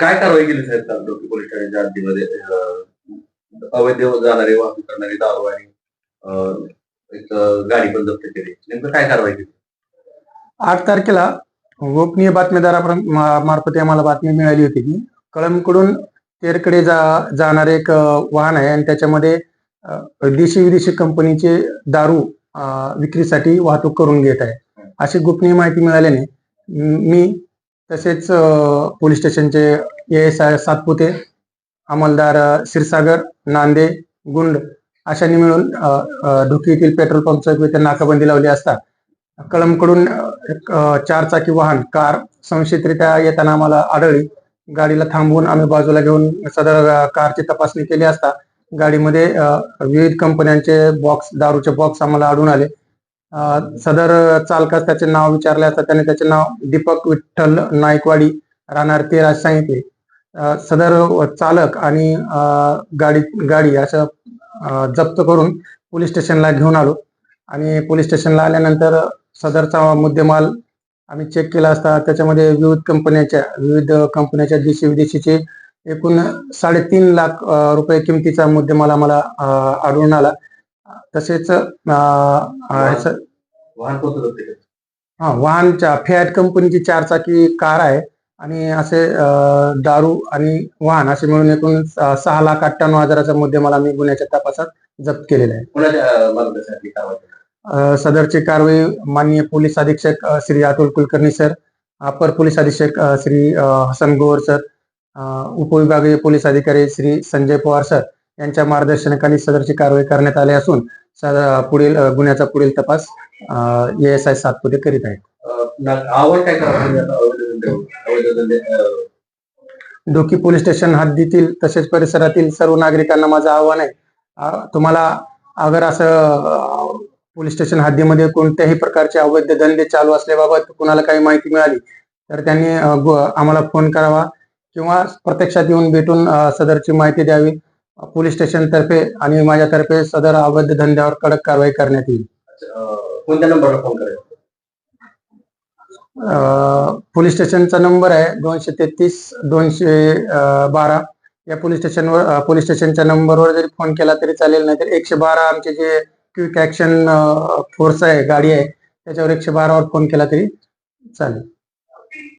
काय कारवाई केली साहेब डोकी पोलीस ठाण्याच्या हद्दीमध्ये? अवैध जाणारे वाहतूक करणारी दारू आणि एक गाडी पण जप्त केली. नेमकं काय कारवाई केली? आठ तारखेला गोपनीय बातमीदारापर्यंत मार्फत आम्हाला बातमी मिळाली होती की कळमकडून तेरकडे जा जाणारे एक वाहन आहे आणि त्याच्यामध्ये देशी विदेशी कंपनीचे दारू विक्रीसाठी वाहतूक करून घेत आहे. अशी गोपनीय माहिती मिळाल्याने मी तसेच पोलीस स्टेशनचे एस आय सातपुते अंमलदार अ, क्षीरसागर नांदे गुंड अशांनी मिळून अ, ढोकी येथील पेट्रोल पंप इथे नाकाबंदी लावली असता. कळमकडून चार एक वाहन कार संशयितरित्या येताना आम्हाला आढळली. गाडीला थांबवून आम्ही बाजूला घेऊन सदर कारची तपासणी केली असता गाडीमध्ये विविध कंपन्यांचे बॉक्स दारूचे बॉक्स आम्हाला आढळून आले. सदर चालकास त्याचे नाव विचारले असता त्याने त्याचे नाव दीपक विठ्ठल नाईकवाडी राहणार ते राज सांगितले सदर चालक आणि गाडी गाडी असं जप्त करून पोलीस स्टेशनला घेऊन आलो. आणि पोलीस स्टेशनला आल्यानंतर सदरचा मुद्देमाल आम्ही चेक केला असता. त्याच्यामध्ये विविध कंपन्याच्या विविध कंपन्याच्या देशी विदेशीचे एकूण साडेतीन लाख रुपये किमतीचा मुद्देमाल आम्हाला आढळून आला. तसेच वाहन कोणतं हा वाहनच्या फॅट कंपनीची चारचाकी कार आहे. आणि असे दारू आणि वाहन असे मिळून एकूण सहा लाख अठ्ठ्याण्णव हजाराचा मुद्देमाल आम्ही गुन्ह्याच्या तपासात जप्त केलेला आहे. सदरची कारवाई माननीय पोलीस अधीक्षक श्री अतुल कुलकर्णी सर अपर पोलीस अधीक्षक श्री हसन गोवर सर उपविभागीय पोलीस अधिकारी श्री संजय पवार सर यांच्या मार्गदर्शनाखाली सदरची कारवाई करण्यात आली असून पुढील गुन्ह्याचा पुढील तपास एस आय सातपुते करीत आहेत. डोकी पोलीस स्टेशन हद्दीतील तसेच परिसरातील सर्व नागरिकांना माझं आव्हान आहे. तुम्हाला अगर असं पोलीस स्टेशन हद्दीमध्ये कोणत्याही प्रकारचे अवैध धंदे चालू असल्याबाबत कुणाला काही माहिती मिळाली तर त्यांनी आम्हाला फोन करावा किंवा प्रत्यक्षात येऊन भेटून सदरची माहिती द्यावी. पोलीस स्टेशन तर्फे आणि माझ्यातर्फे सदर अवैध धंद्यावर कडक कारवाई करण्यात येईल. कोणत्या नंबरला फोन करायचा? अ, पोलीस स्टेशनचा नंबर आहे दोनशे तेहतीस दोनशे बारा. या पोलीस स्टेशनवर पोलीस स्टेशनच्या नंबरवर जरी फोन केला तरी चालेल नाही तर एकशे बारा आमचे जे क्विक ऍक्शन फोर्स आहे गाडी आहे त्याच्यावर एकशे बारावर फोन केला तरी चालेल.